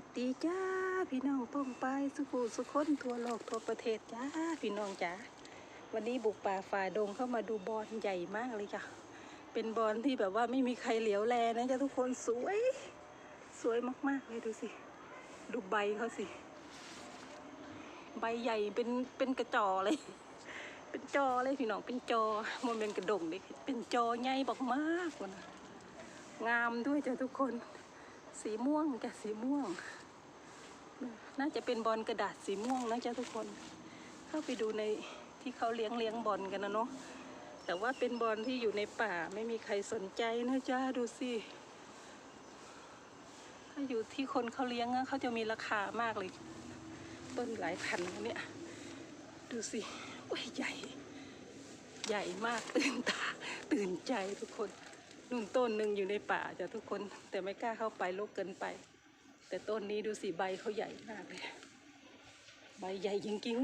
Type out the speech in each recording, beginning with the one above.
วัสดีจ้าพี่น้องป้องไปสุขุสุคนทั่วโลกทั่วประเทศจ้าพี่น้องจ้าวันนี้บุกป่าฝ่าดงเข้ามาดูบอลใหญ่มากเลยจ้ะเป็นบอลที่แบบว่าไม่มีใครเหลียวแลนะจ้ะทุกคนสวย สวยมากๆเลยดูสิ ดูใบเขาสิ ใบใหญ่เป็นเป็นกระจอเลย เป็นจอเลยพี่น้องเป็นจอมันเป็นกระดงเลยเป็นจอใหญ่บอกมากกว่านะงามด้วยจ้ะทุกคน สีม่วงจ้ะสีม่วง น่าจะเป็นบอลกระดาษสีม่วงนะจ๊ะทุกคน เข้าไปดูในที่เขาเลี้ยงเลี้ยงบอลกันนะเนาะแต่ว่าเป็นบอลที่อยู่ในป่าไม่มีใครสนใจนะจ๊ะดูสิถ้าอยู่ที่คนเขาเลี้ยงเขาจะมีราคามากเลยต้นหลายพันเนี่ยดูสิโอ้ยใหญ่ ใหญ่มากตื่นตาตื่นใจทุกคน นุ่นต้นหนึ่งอยู่ในป่าจ้ะทุกคน แต่ไม่กล้าเข้าไปลกเกินไป แต่ต้นนี้ดูสิใบเขาใหญ่มากเลยใบใหญ่จริง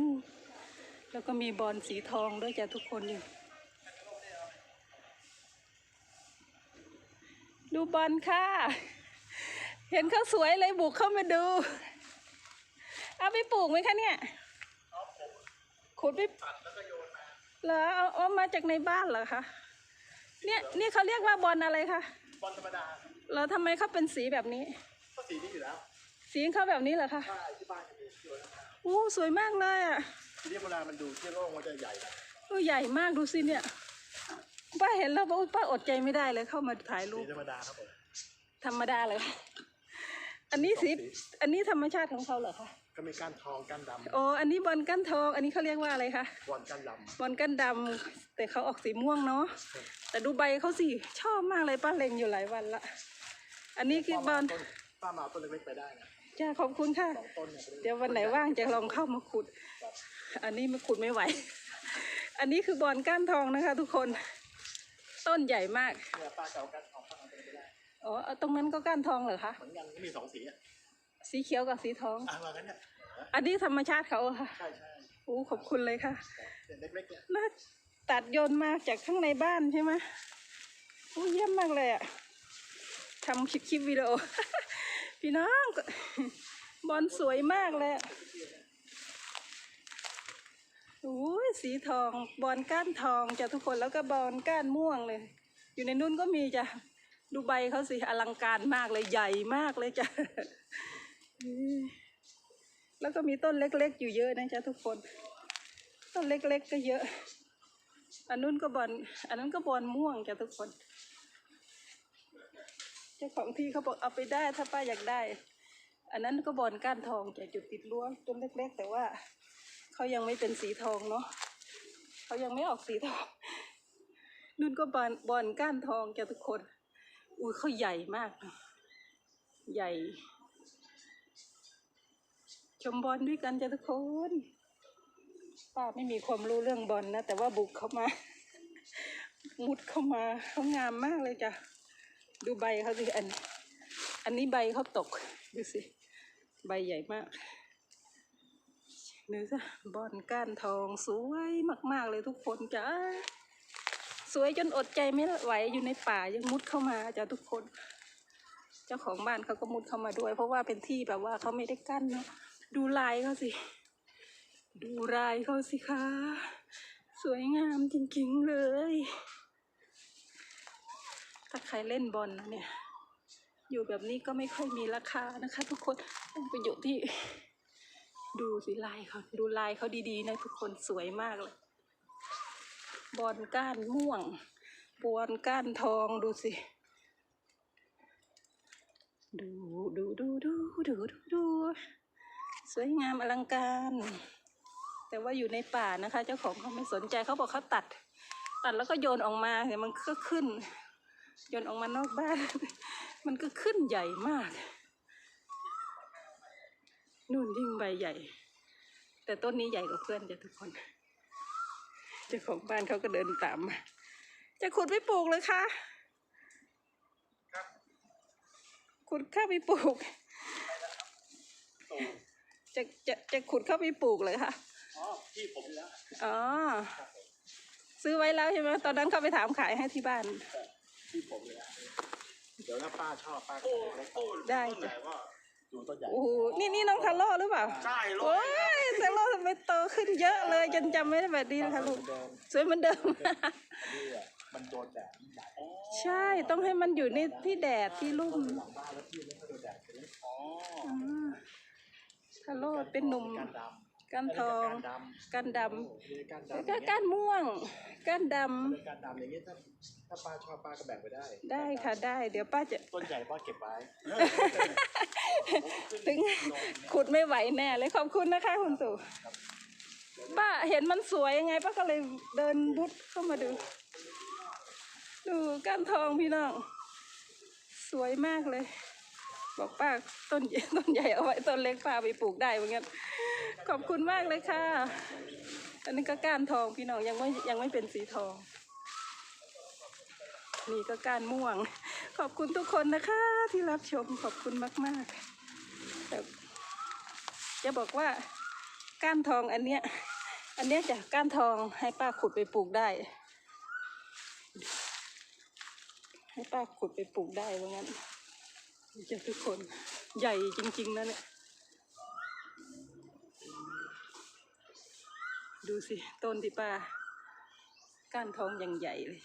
ๆแล้วก็มีบอลสีทองด้วยจ้ะทุกคนอยู่ดูบอลค่ะ เห็นเขาสวยเลยบุกเข้ามาดู เอาไปปลูกไหมคะเนี่ยขุดไปเหรอเอาเอามาจากในบ้านเหรอคะเนี่ยนี่เขาเรียกว่าบอลอะไรคะบอลธรรมดาแล้วทำไมเขาเป็นสีแบบนี้ ก็สีนี้อยู่แล้วสีเขาแบบนี้เหรอคะถ้าที่บ้านจะมีที่ว่าโอ้สวยมากเลยอะทีนี้เวลามันดูที่โลกมันจะใหญ่นะโอ้ใหญ่มากดูสิเนี่ยป้าเห็นแล้วป้าป้าอดใจไม่ได้เลยเข้ามาถ่ายรูสีปธรรมดาครับผมธรรมดาเลย อันนี้สีสองสีอันนี้ธรรมชาติของเขาเหรอคะ ก็มีก้านทองก้านดโอ้อันนี้บอลก้านทอง อันนี้เขาเรียกว่าอะไรคะำบอลก้านดบอลก้านดำแต่เขาออกสีม่วงเนาะ แต่ดูใบเขาสิ ชอบมากเลยป้าเล็งอยู่หลายวันละ อันนี้ำคือบอลต้นป้ามาเอาต้นเล็กๆไปได้นะจ้าขอบคุณค่ะสองต้นเนี่ยเดี๋ยววันไหนว่างจะลองเข้ามาขุด อันนี้มาขุดไม่ไหว อันนี้คือบอลก้านทองนะคะ ทุกคน ต้นใหญ่มากเนี่ยป้าจะเอาก้านทองป้าเอาต้นไปได้อ๋อเอาตรงนั้นก็ก้านทองเหรอคะ เหมือนกันก็มีสองสีอะ สีเขียวกับสีทอง อะมากันเนี่ยอันนี้ธรรมชาติเขาอะค่ะใช่ใช่โอ้ขอบคุณเลยค่ะเด็กเล็กๆเนี่ยน่าตัดโยนมาจากข้างในบ้านใช่ไหมโอ้เยี่ยมมากเลยอะทำคลิปคลิปวิดีโอ พี่น้องก็บอลสวยมากเลยอะโอ้ยสีทองบอลก้านทองจ้ะทุกคนแล้วก็บอลก้านม่วงเลย อยู่ในนุ่นก็มีจ้ะดูใบเขาสิอลังการมากเลยใหญ่มากเลยจ้ะอืม แล้วก็มีต้นเล็กๆ อยู่เยอะนะจ๊ะทุกคน ต้นเล็กๆก็เยอะ อันนู้นก็บอลอันนั้นก็บอลม่วงจ้ะทุกคน เจ้าของที่เขาบอกเอาไปได้ถ้าป้าอยากได้ อันนั้นก็บอลก้านทองจะจุดติดรั้วต้นเล็ก ๆ แต่ว่าเขายังไม่เป็นสีทองเนาะเขายังไม่ออกสีทองนุ่นก็บอลบอลก้านทองจ้ะทุกคนอุ้ยเขาใหญ่มาก ใหญ่ ชมบอลด้วยกันจ้ะทุกคนป้าไม่มีความรู้เรื่องบอลนะ แต่ว่าบุกเข้ามา มุดเข้ามาเขางามมากเลยจ้ะ ดูใบเขาสิอัน อันนี้ใบเขาตก ดูสิ ใบใหญ่มากดูสิบอลก้านทองสวยมากๆเลยทุกคนจ้ะ สวยจนอดใจไม่ไหวอยู่ในป่ายังมุดเข้ามาจ้ะทุกคน เจ้าของบ้านเขาก็มุดเข้ามาด้วย เพราะว่าเป็นที่แบบว่าเขาไม่ได้กั้นเนาะ ดูลายเขาสิ ดูลายเขาสิคะ สวยงามจริงๆเลย ถ้าใครเล่นบอลนะเนี่ย อยู่แบบนี้ก็ไม่ค่อยมีราคานะคะ ทุกคนต้องไปอยู่ที่ ดูสิลายเขาดูลายเขาดีๆนะทุกคนสวยมากเลย บอลก้านม่วงบอลก้านทองดูสิ ดูดูดูดูดูดูดู สวยงามอลังการ แต่ว่าอยู่ในป่านะคะ เจ้าของเขาไม่สนใจเขาบอกเขาตัด ตัดแล้วก็โยนออกมาเดี๋ยวมันก็ขึ้น โยนออกมานอกบ้าน มันก็ขึ้นใหญ่มากนู่นยิ่งใบใหญ่ แต่ต้นนี้ใหญ่กว่าเพื่อนจ้ะทุกคนเจ้าของบ้านเขาก็เดินตามมาจะขุดไปปลูกเลยคะขุดเข้าไปปลูกโต จะจะจะขุดเข้าไปปลูกเลยค่ะอ๋อพี่ผมอยู่แล้วอ๋อซื้อไว้แล้วใช่ไหมตอนนั้นเขาไปถามขายให้ที่บ้านพี่ผมเลยอะเดี๋ยวถ้าป้าชอบป้าก็โอ้เล็กโอ้ได้ต้นไหนว่าดูต้นใหญ่โอ้โหนี่นี่น้องทาโร่หรือเปล่าใช่ลูกโอ้ยทาโร่ทำไมโตขึ้นเยอะเลยจนจำไม่ได้แบบนี้นะคะลูกเดิมสวยเหมือนเดิมอันนี้อะมันโดนแดดมันใหญ่ใช่ต้องให้มันอยู่ในที่แดดที่ร่ม ทาโร่เป็นหนุ่ม การดำก้านทอง การดำก้านดโอ้มีการำดำแล้วก็ก้านม่วง ก้านดมีการดำอย่างนี้ถ้าถ้าป้าชอบป้าก็แบ่งไปได้ำได้ค่ะได้ เดี๋ยวป้าจะ ต้นใหญ่ป้าเก็บไว้ถึง ขุดไม่ไหวแน่เลยขอบคุณนะคะคุณตู่ป้าเห็นมันสวยยังไงป้าก็เลยเดินบุดเข้ามาดู ดูก้านทองพี่น้อง สวยมากเลย บอกป้าต้นใหญ่ต้นใหญ่เอาไว้ต้นเล็กป้าไปปลูกได้เหมือนกันขอบคุณมากเลยค่ะ อันนี้ก็ก้านทองพี่น้องยังไม่ยังไม่เป็นสีทอง นี่ก็ก้านม่วง ขอบคุณทุกคนนะคะ ที่รับชมขอบคุณมากๆแต่จะบอกว่าก้านทองอันเนี้ยอันเนี้ยจะก้านทองให้ป้าขุดไปปลูกได้ ให้ป้าขุดไปปลูกได้ว่างั้น จะทุกคนใหญ่จริง ๆนะเนี่ยดูสิ ต้นที่ป้าก้านทองอย่างใหญ่เลย